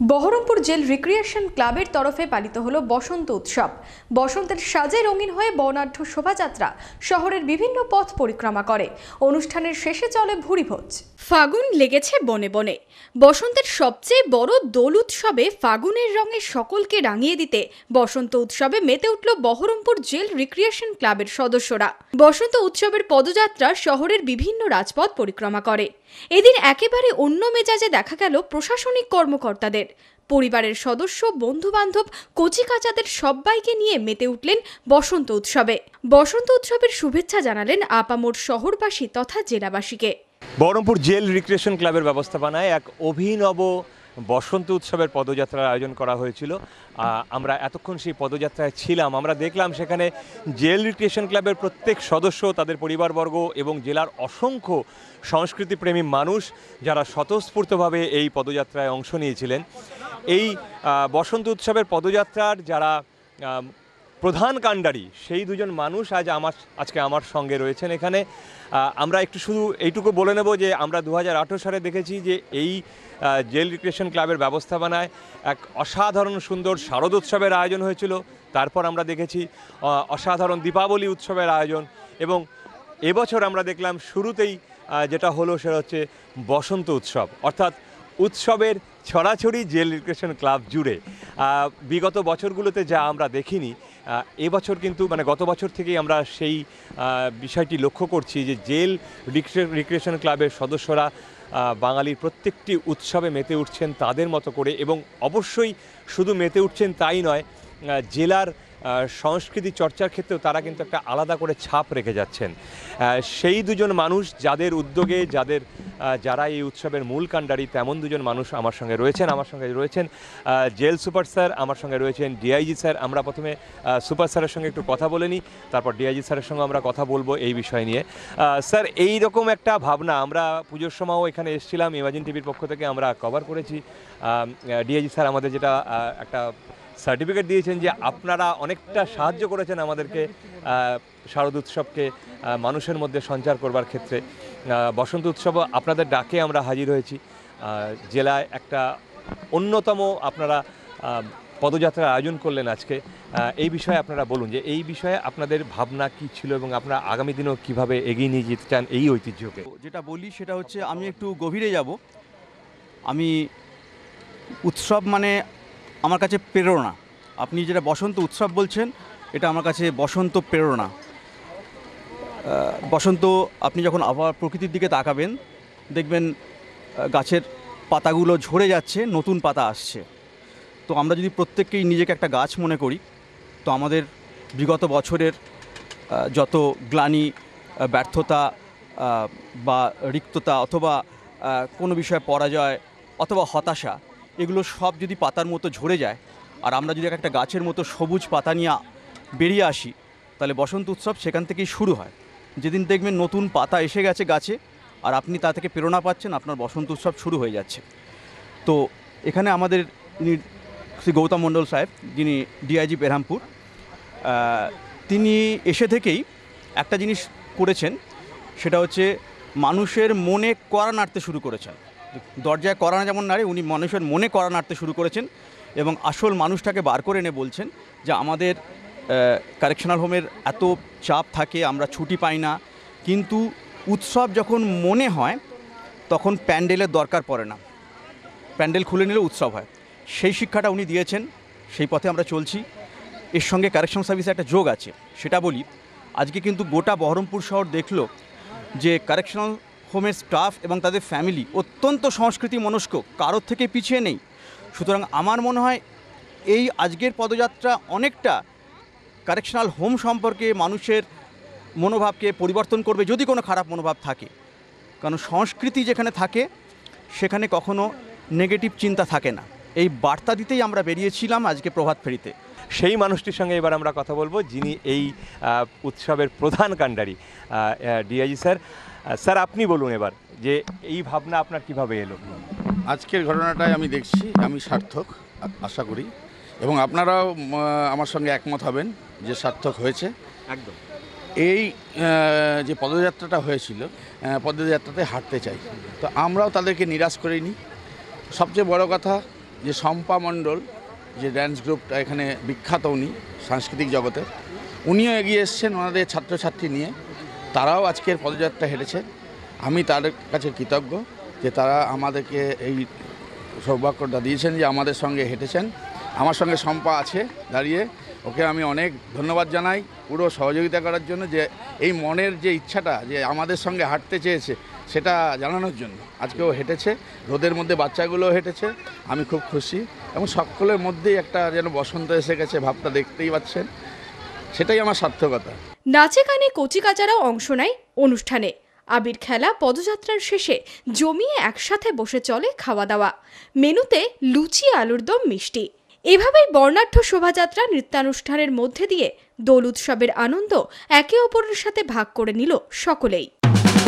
Baharampur jail recreation ক্লাবের তরফে পালিত হলো বসন্ত উৎসব। বসন্তের সাজে রঙিন হয়ে বর্ণাঢ্য শোভাযাত্রা শহরের বিভিন্ন পথ পরিক্রমা করে। অনুষ্ঠানের শেষে চলে ভুরিভোজ। ফাগুন লেগেছে বনে বনে। বসন্তের সবচেয়ে বড় দোল উৎসবে ফাগুনের রঙে সকলকে রাঙিয়ে দিতে বসন্ত উৎসবে মেতে উঠল বহরমপুর জেল রিক্রিয়েশন ক্লাবের সদস্যরা। বসন্ত উৎসবের পদযাত্রা শহরের বিভিন্ন রাজপথ পরিক্রমা করে। এদিন একেবারে অন্য মেজাজে দেখা গেল প্রশাসনিক কর্মকর্তাদের। পরিবারের সদস্য, বন্ধুবান্ধব কচিকাচাদের সবাইকে নিয়ে মেতে উঠলেন বসন্ত উৎসবে। বসন্ত উৎসবের শুভেচ্ছা জানালেন আপামোর শহরবাসী তথা জেলাবাসীকে। বহরমপুর জেল রিক্রিয়েশন ক্লাবের ব্যবস্থাপনায় এক অভিনব বসন্ত উৎসবের পদযাত্রার আয়োজন করা হয়েছিল। আমরা এতক্ষণ সেই পদযাত্রায় ছিলাম। আমরা দেখলাম সেখানে জেল রিক্রিয়েশন ক্লাবের প্রত্যেক সদস্য, তাদের পরিবারবর্গ এবং জেলার অসংখ্য সংস্কৃতিপ্রেমী মানুষ যারা স্বতঃস্ফূর্তভাবে এই পদযাত্রায় অংশ নিয়েছিলেন। এই বসন্ত উৎসবের পদযাত্রার যারা প্রধান কাণ্ডারি, সেই দুজন মানুষ আজ আমার, আজকে আমার সঙ্গে রয়েছেন এখানে। আমরা একটু শুধু এইটুকু বলে নেব যে আমরা দু হাজার আঠেরো সালে দেখেছি যে এই জেল রিক্রিয়েশন ক্লাবের ব্যবস্থাপনায় এক অসাধারণ সুন্দর শারদোৎসবের আয়োজন হয়েছিল। তারপর আমরা দেখেছি অসাধারণ দীপাবলি উৎসবের আয়োজন এবং এবছর আমরা দেখলাম শুরুতেই যেটা হলো সেটা হচ্ছে বসন্ত উৎসব। অর্থাৎ উৎসবের ছড়াছড়ি জেল রিক্রিয়েশন ক্লাব জুড়ে। বিগত বছরগুলোতে যা আমরা দেখিনি এবছর কিন্তু মানে গত বছর থেকেই আমরা সেই বিষয়টি লক্ষ্য করছি যে জেল রিক্রিয়েশন ক্লাবের সদস্যরা বাঙালির প্রত্যেকটি উৎসবে মেতে উঠছেন তাদের মতো করে এবং অবশ্যই শুধু মেতে উঠছেন তাই নয় জেলার সংস্কৃতি চর্চার ক্ষেত্রেও তারা কিন্তু একটা আলাদা করে ছাপ রেখে যাচ্ছেন। সেই দুজন মানুষ যাদের উদ্যোগে, যাদের যারা এই উৎসবের মূল কাণ্ডারি, তেমন দুজন মানুষ আমার সঙ্গে রয়েছেন, আমার সঙ্গে রয়েছেন জেল সুপার স্যার, আমার সঙ্গে রয়েছেন ডিআইজি স্যার। আমরা প্রথমে সুপার স্যারের সঙ্গে একটু কথা বলে নিই, তারপর ডিআইজি স্যারের সঙ্গে আমরা কথা বলব এই বিষয় নিয়ে। স্যার এই রকম একটা ভাবনা, আমরা পুজোর সময়ও এখানে এসেছিলাম, ইমাজিন টিভির পক্ষ থেকে আমরা কভার করেছি। ডিআইজি স্যার আমাদের যেটা একটা সার্টিফিকেট দিয়েছেন যে আপনারা অনেকটা সাহায্য করেছেন আমাদেরকে শারদ উৎসবকে মানুষের মধ্যে সঞ্চার করবার ক্ষেত্রে। বসন্ত উৎসবও আপনাদের ডাকে আমরা হাজির হয়েছি। জেলায় একটা অন্যতম আপনারা পদযাত্রার আয়োজন করলেন আজকে। এই বিষয়ে আপনারা বলুন যে এই বিষয়ে আপনাদের ভাবনা কি ছিল এবং আপনারা আগামী দিনেও কীভাবে এগিয়ে নিয়ে যেতে চান এই ঐতিহ্যকে? যেটা বলি সেটা হচ্ছে আমি একটু গভীরে যাব। আমি উৎসব মানে আমার কাছে প্রেরণা। আপনি যেটা বসন্ত উৎসব বলছেন, এটা আমার কাছে বসন্ত প্রেরণা। বসন্ত, আপনি যখন আবহাওয়া প্রকৃতির দিকে তাকাবেন, দেখবেন গাছের পাতাগুলো ঝরে যাচ্ছে, নতুন পাতা আসছে। তো আমরা যদি প্রত্যেককেই নিজেকে একটা গাছ মনে করি, তো আমাদের বিগত বছরের যত গ্লানি ব্যর্থতা বা রিক্ততা অথবা কোনো বিষয়ে পরাজয় অথবা হতাশা এগুলো সব যদি পাতার মতো ঝরে যায়, আর আমরা যদি একটা গাছের মতো সবুজ পাতা নিয়ে বেরিয়ে আসি, তাহলে বসন্ত উৎসব সেখান থেকেই শুরু হয়। যেদিন দেখবেন নতুন পাতা এসে গেছে গাছে, আর আপনি তা থেকে প্রেরণা পাচ্ছেন, আপনার বসন্ত উৎসব শুরু হয়ে যাচ্ছে। তো এখানে আমাদের শ্রী গৌতম মণ্ডল সাহেব, যিনি ডিআইজি বেরহামপুর তিনি এসে থেকেই একটা জিনিস করেছেন, সেটা হচ্ছে মানুষের মনে কড়া নাড়তে শুরু করেছেন। দরজায় কড়া যেমন নাড়ে উনি মানুষের মনে কড়া নাড়তে শুরু করেছেন এবং আসল মানুষটাকে বার করে এনে বলছেন যে আমাদের কারেকশনাল হোমের এত চাপ থাকে, আমরা ছুটি পাই না। কিন্তু উৎসব যখন মনে হয়, তখন প্যান্ডেলের দরকার পড়ে না। প্যান্ডেল খুলে নিলে উৎসব হয়। সেই শিক্ষাটা উনি দিয়েছেন, সেই পথে আমরা চলছি। এর সঙ্গে কারেকশন সার্ভিসে একটা যোগ আছে, সেটা বলি। আজকে কিন্তু গোটা বহরমপুর শহর দেখল যে কারেকশনাল হোমের স্টাফ এবং তাদের ফ্যামিলি অত্যন্ত সংস্কৃতি মনস্ক, কারোর থেকে পিছিয়ে নেই। সুতরাং আমার মনে হয় এই আজকের পদযাত্রা অনেকটা কারেকশনাল হোম সম্পর্কে মানুষের মনোভাবকে পরিবর্তন করবে যদি কোনো খারাপ মনোভাব থাকে। কারণ সংস্কৃতি যেখানে থাকে, সেখানে কখনো নেগেটিভ চিন্তা থাকে না। এই বার্তা দিতেই আমরা বেরিয়েছিলাম আজকে প্রভাত ফেরিতে সেই মানুষটির সঙ্গে এবার আমরা কথা বলব যিনি এই উৎসবের প্রধান কাণ্ডারি। ডিআইজি স্যার স্যার আপনি বলুন এবার যে এই ভাবনা আপনার কীভাবে এলো? আজকের ঘটনাটাই আমি দেখছি আমি সার্থক আশা করি। এবং আপনারাও আমার সঙ্গে একমত হবেন যে সার্থক হয়েছে। একদম। এই যে পদযাত্রাটা হয়েছিল পদযাত্রাতে হাঁটতে চাই। তো আমরাও তাদেরকে নিরাশ করিনি। সবচেয়ে বড় কথা যে শম্পা মণ্ডল যে ড্যান্স গ্রুপটা এখানে বিখ্যাত উনি, সাংস্কৃতিক জগতের উনিও এগিয়ে এসছেন ওনাদের ছাত্রছাত্রী নিয়ে। তারাও আজকের পদযাত্রা হেঁটেছেন আমি তাদের কাছে কৃতজ্ঞ যে তারা আমাদেরকে এই সৌভাগ্যটা দিয়েছেন যে আমাদের সঙ্গে হেঁটেছেন। আমার সঙ্গে শম্পা আছে দাঁড়িয়ে। ওকে আমি অনেক ধন্যবাদ জানাই পুরো সহযোগিতা করার জন্য যে এই মনের যে ইচ্ছাটা যে আমাদের সঙ্গে হাঁটতে চেয়েছে সেটা জানানোর জন্য। আজকেও হেঁটেছে, রোদের মধ্যে বাচ্চাগুলোও হেঁটেছে, আমি খুব খুশি এবং সকলের মধ্যেই একটা যেন বসন্ত এসে গেছে, ভাবটা দেখতেই পাচ্ছেন, সেটাই আমার সার্থকতা। নাচে গানে কচিকাচারাও অংশ নেয় অনুষ্ঠানে। আবির খেলা পদযাত্রার শেষে জমিয়ে একসাথে বসে চলে খাওয়া দাওয়া মেনুতে লুচি, আলুর দম, মিষ্টি। এভাবেই বর্ণাঢ্য শোভাযাত্রা নৃত্যানুষ্ঠানের মধ্যে দিয়ে দোল উৎসবের আনন্দ একে অপরের সাথে ভাগ করে নিল সকলেই।